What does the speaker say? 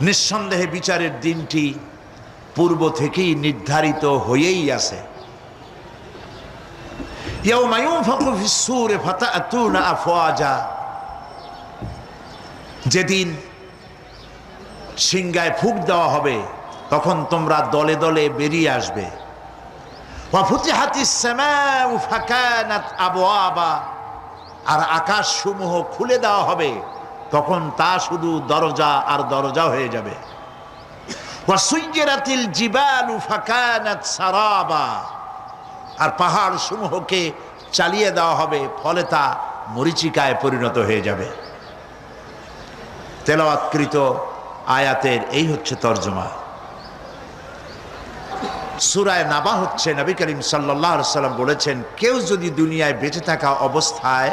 নিঃসন্দেহে বিচারের দিনটি পূর্ব থেকেই নির্ধারিত হয়েই আছে। যেদিন সিংগায় ফুক দেওয়া হবে, তখন তোমরা দলে দলে বেরিয়ে আসবে। ওয়াফুতিহাতিস সামাউ ফাকানাত আবওয়াবা। আর আকাশ সমূহ খুলে দেওয়া হবে, তখন তা শুধু দরজা আর দরজা হয়ে যাবে। আর পাহাড় সমূহকে চালিয়ে দেওয়া হবে, ফলে তা মরিচিকায় পরিণত হয়ে যাবে। তেলাওয়াতকৃত আয়াতের এই হচ্ছে তর্জমা। সুরায় নাবা হচ্ছে, নবী করিম সাল্লাহ সাল্লাম বলেছেন, কেউ যদি দুনিয়ায় বেঁচে থাকা অবস্থায়